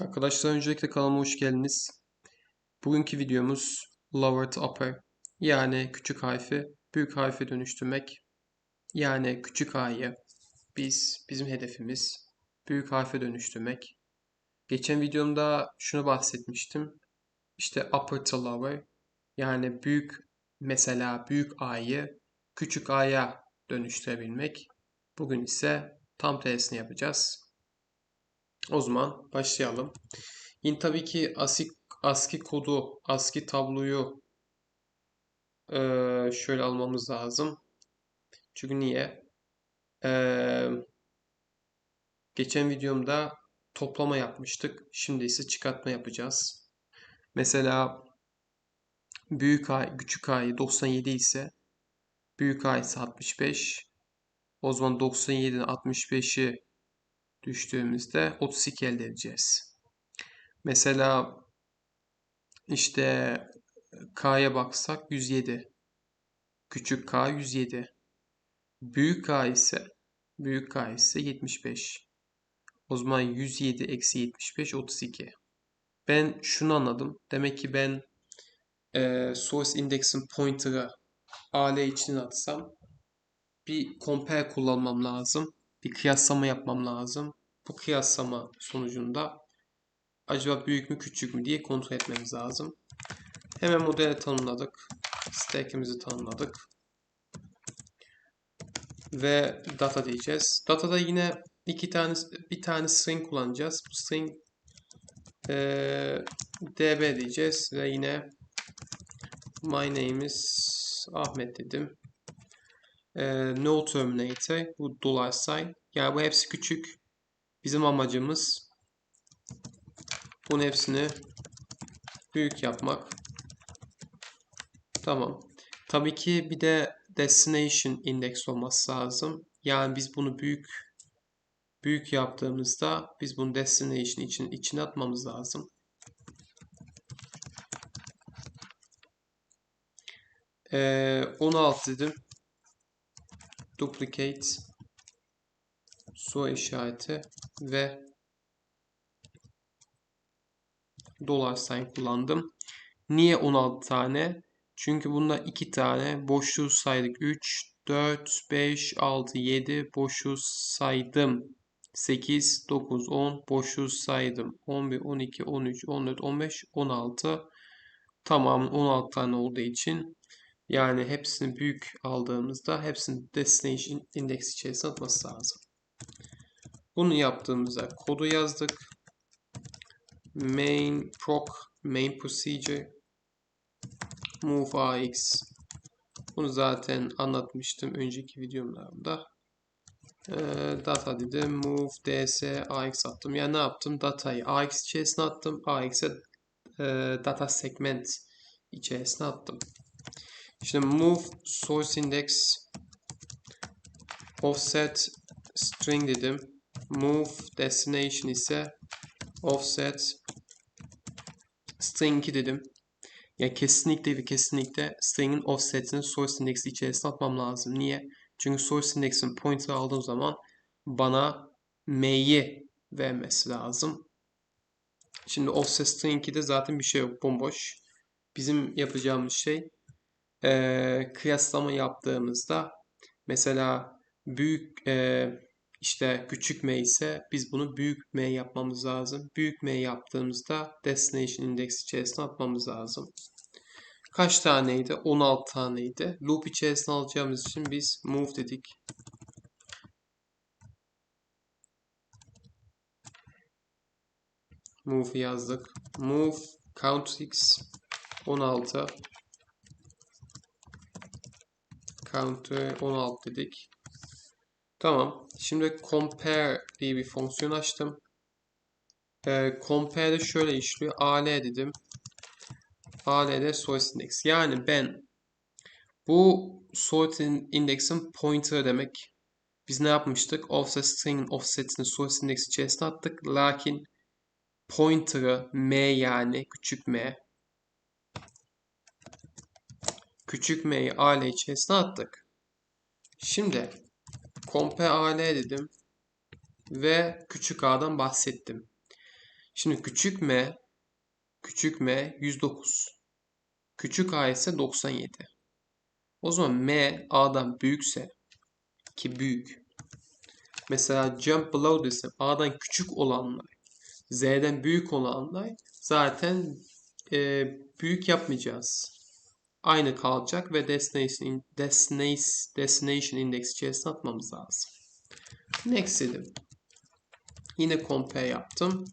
Arkadaşlar öncelikle kanalıma hoş geldiniz. Bugünkü videomuz lower to upper yani küçük harfi büyük harfe dönüştürmek. Yani küçük a'yı biz bizim hedefimiz büyük harfe dönüştürmek. Geçen videomda şunu bahsetmiştim. İşte upper to lower yani büyük mesela büyük a'yı küçük a'ya dönüştürebilmek. Bugün ise tam tersini yapacağız. O zaman başlayalım. Yine tabii ki ASCII, ASCII kodu, ASCII tabloyu e, şöyle almamız lazım. Çünkü niye? E, geçen videomda toplama yapmıştık. Şimdi ise çıkartma yapacağız. Mesela büyük ay, küçük ay 97 ise büyük ay ise 65. O zaman 97'den 65'i düştüğümüzde 32 elde edeceğiz. Mesela işte K'ya baksak 107. Küçük K 107. Büyük K ise büyük K ise 75. O zaman 107 eksi 75 32. Ben şunu anladım. Demek ki ben e, source index'in pointer'ı AL için atsam bir compare kullanmam lazım bir kıyaslama yapmam lazım. Bu kıyaslama sonucunda acaba büyük mü küçük mü diye kontrol etmemiz lazım. Hemen modeli tanımladık. Stack'imizi tanımladık. Ve data diyeceğiz. Datada yine iki tane bir tane string kullanacağız. Bu string e, db diyeceğiz ve yine my name is Ahmet dedim e, no terminator bu dolar sign. Yani bu hepsi küçük. Bizim amacımız bunun hepsini büyük yapmak. Tamam. Tabii ki bir de destination index olması lazım. Yani biz bunu büyük büyük yaptığımızda biz bunu destination için içine atmamız lazım. Ee, 16 dedim duplicate soru işareti ve dolar sign kullandım. Niye 16 tane? Çünkü bunda 2 tane boşluğu saydık. 3, 4, 5, 6, 7 boşluğu saydım. 8, 9, 10 boşluğu saydım. 11, 12, 13, 14, 15, 16. Tamam 16 tane olduğu için yani hepsini büyük aldığımızda hepsini destination index içerisine atması lazım. Bunu yaptığımızda kodu yazdık. Main proc main procedure move ax bunu zaten anlatmıştım önceki videomlarımda. Ee, data dedim move ds ax attım. Yani ne yaptım? Datayı ax içerisine attım. ax'e e, data segment içerisine attım. Şimdi move source index offset string dedim. Move destination ise offset string 2 dedim. Ya kesinlikle ve kesinlikle string'in offset'ini source index içerisine atmam lazım. Niye? Çünkü source index'in pointer aldığım zaman bana m'yi vermesi lazım. Şimdi offset string 2'de zaten bir şey yok. Bomboş. Bizim yapacağımız şey e, kıyaslama yaptığımızda mesela büyük e, işte küçük m ise biz bunu büyük m yapmamız lazım. Büyük m yaptığımızda destination index içerisine atmamız lazım. Kaç taneydi? 16 taneydi. Loop içerisine alacağımız için biz move dedik. Move yazdık. Move count x 16 counter 16 dedik. Tamam. Şimdi compare diye bir fonksiyon açtım. Ee, compare de şöyle işliyor. AL dedim. AL'de source index. Yani ben bu source index'in pointer demek. Biz ne yapmıştık? Offset string'in offset'ini source index içerisine attık. Lakin pointer'ı m yani küçük m küçük m'yi al içerisine attık. Şimdi compare al dedim ve küçük a'dan bahsettim. Şimdi küçük m küçük m 109. Küçük a ise 97. O zaman m a'dan büyükse ki büyük. Mesela jump below desem a'dan küçük olanlar z'den büyük olanlar zaten e, büyük yapmayacağız. Aynı kalacak ve destination, destination, index içerisine atmamız lazım. Next dedim. Yine compare yaptım.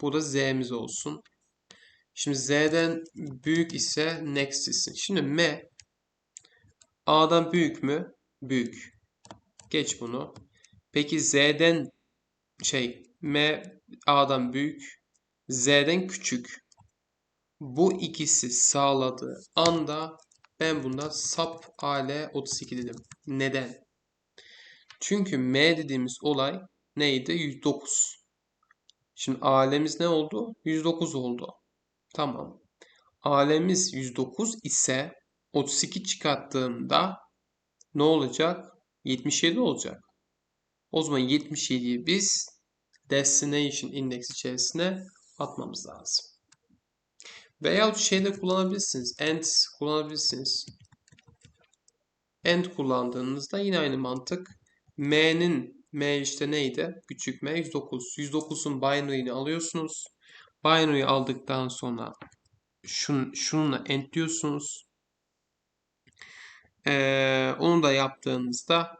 Bu da z'miz olsun. Şimdi z'den büyük ise next isin. Şimdi m a'dan büyük mü? Büyük. Geç bunu. Peki z'den şey m a'dan büyük, z'den küçük. Bu ikisi sağladığı anda ben bunda sub al 32 dedim. Neden? Çünkü m dediğimiz olay neydi? 109. Şimdi alemiz ne oldu? 109 oldu. Tamam. Alemiz 109 ise 32 çıkarttığımda ne olacak? 77 olacak. O zaman 77'yi biz destination index içerisine atmamız lazım. Veyahut şeyde kullanabilirsiniz. End kullanabilirsiniz. End kullandığınızda yine aynı mantık. M'nin M işte neydi? Küçük M 109. 109'un binary'ini alıyorsunuz. Binary'yi aldıktan sonra şun, şununla end diyorsunuz. Ee, onu da yaptığınızda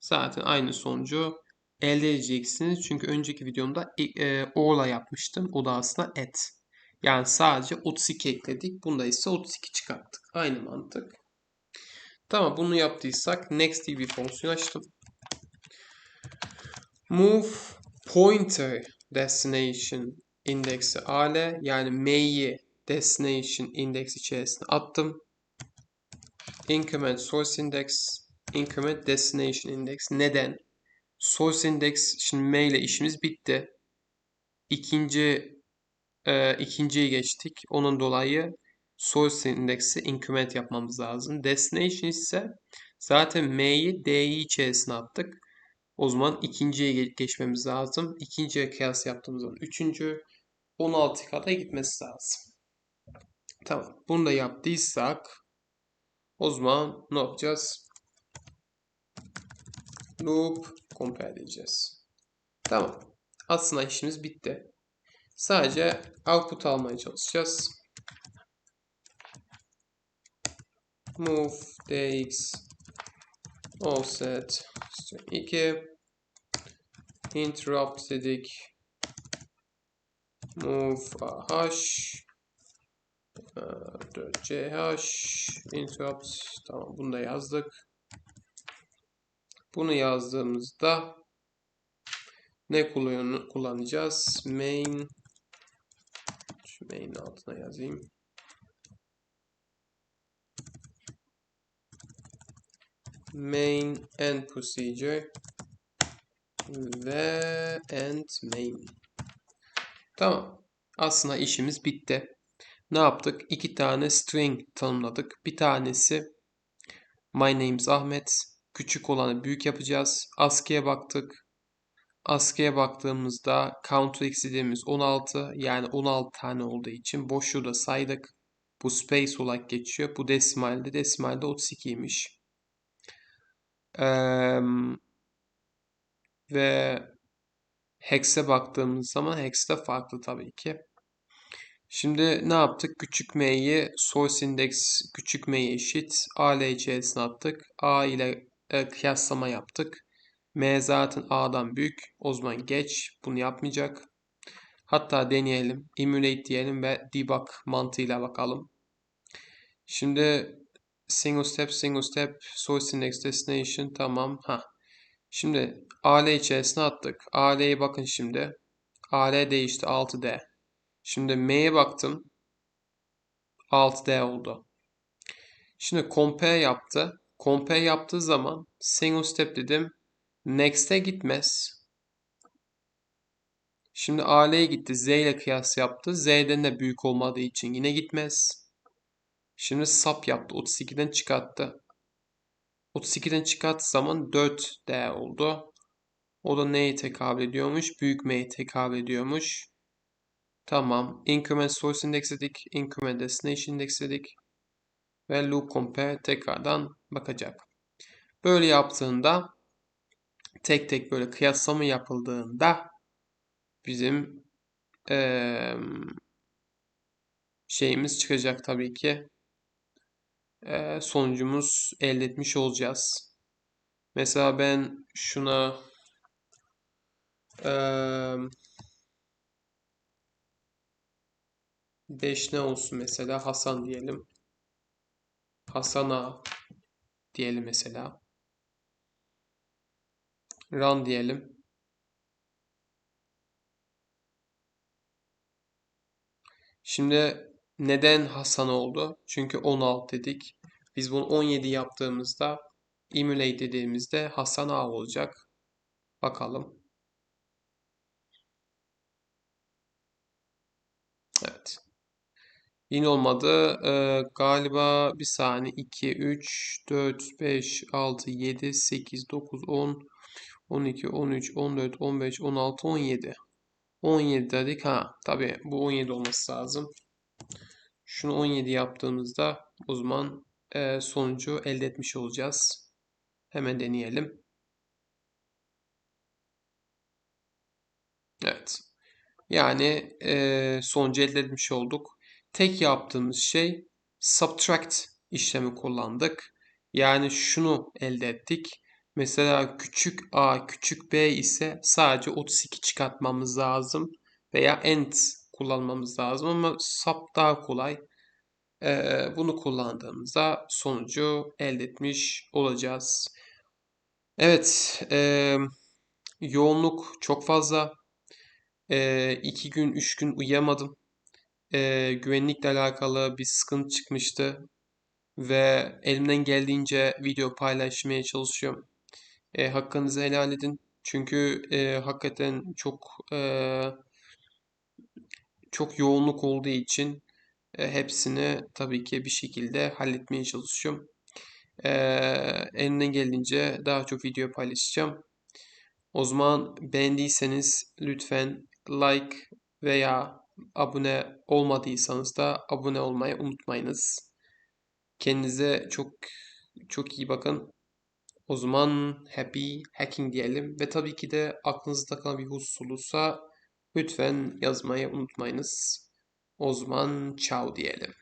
zaten aynı sonucu elde edeceksiniz. Çünkü önceki videomda e, orla yapmıştım. O da aslında et. Yani sadece 32 ekledik. Bunda ise 32 çıkarttık. Aynı mantık. Tamam bunu yaptıysak next diye bir fonksiyon açtım. Move pointer destination indeksi ale yani m'yi destination index içerisine attım. Increment source index, increment destination index. Neden? Source index şimdi m ile işimiz bitti. İkinci e, ikinciye geçtik. Onun dolayı source indeksi increment yapmamız lazım. Destination ise zaten m'yi d'yi içerisine attık. O zaman ikinciye geçmemiz lazım. İkinciye kıyas yaptığımız zaman üçüncü 16 kadar gitmesi lazım. Tamam. Bunu da yaptıysak o zaman ne yapacağız? Loop compare edeceğiz. Tamam. Aslında işimiz bitti. Sadece output almaya çalışacağız. Move dx offset 2 interrupt dedik. Move h 4ch interrupt tamam bunu da yazdık. Bunu yazdığımızda ne kullanacağız? Main main altına yazayım. Main end procedure ve end main. Tamam. Aslında işimiz bitti. Ne yaptık? İki tane string tanımladık. Bir tanesi my name is Ahmet. Küçük olanı büyük yapacağız. ASCII'ye baktık. ASCII'ye baktığımızda count istediğimiz 16 yani 16 tane olduğu için boşluğu da saydık. Bu space olarak geçiyor. Bu desimalde desimalde 32'ymiş. Ee, ve hex'e baktığımız zaman hex de farklı tabii ki. Şimdi ne yaptık? Küçük m'yi source index küçük m'ye eşit a içerisine attık. a ile e, kıyaslama yaptık. M zaten A'dan büyük. O zaman geç. Bunu yapmayacak. Hatta deneyelim. Emulate diyelim ve debug mantığıyla bakalım. Şimdi single step, single step, source index destination tamam. Ha. Şimdi AL içerisine attık. AL'ye bakın şimdi. AL değişti 6D. Şimdi M'ye baktım. 6D oldu. Şimdi compare yaptı. Compare yaptığı zaman single step dedim. Next'e gitmez. Şimdi AL'ye gitti. Z ile kıyas yaptı. Z'den de büyük olmadığı için yine gitmez. Şimdi sap yaptı. 32'den çıkarttı. 32'den çıkarttığı zaman 4D oldu. O da neye tekabül ediyormuş? Büyük M'ye tekabül ediyormuş. Tamam. Increment source index dedik. Increment destination index dedik. Ve loop compare tekrardan bakacak. Böyle yaptığında tek tek böyle kıyaslama yapıldığında bizim ee, şeyimiz çıkacak tabii ki. Ee, sonucumuz elde etmiş olacağız. Mesela ben şuna ee, 5 ne olsun mesela Hasan diyelim. Hasan'a diyelim mesela. Run diyelim. Şimdi neden Hasan oldu? Çünkü 16 dedik. Biz bunu 17 yaptığımızda emulate dediğimizde Hasan A olacak. Bakalım. Evet. Yine olmadı. Ee, galiba bir saniye. 2, 3, 4, 5, 6, 7, 8, 9, 10, 12, 13, 14, 15, 16, 17. 17 dedik. Ha tabii bu 17 olması lazım. Şunu 17 yaptığımızda o zaman e, sonucu elde etmiş olacağız. Hemen deneyelim. Evet. Yani e, sonucu elde etmiş olduk. Tek yaptığımız şey subtract işlemi kullandık. Yani şunu elde ettik. Mesela küçük a küçük b ise sadece 32 çıkartmamız lazım. Veya end kullanmamız lazım ama sub daha kolay. Ee, bunu kullandığımızda sonucu elde etmiş olacağız. Evet, e, yoğunluk çok fazla. E, iki gün, üç gün uyuyamadım. E, güvenlikle alakalı bir sıkıntı çıkmıştı ve elimden geldiğince video paylaşmaya çalışıyorum. E, hakkınızı helal edin. Çünkü e, hakikaten çok e, çok yoğunluk olduğu için e, hepsini tabii ki bir şekilde halletmeye çalışıyorum. E, elimden geldiğince daha çok video paylaşacağım. O zaman beğendiyseniz lütfen like veya abone olmadıysanız da abone olmayı unutmayınız. Kendinize çok çok iyi bakın. O zaman happy hacking diyelim ve tabii ki de aklınızda kalan bir husus olursa lütfen yazmayı unutmayınız. O zaman ciao diyelim.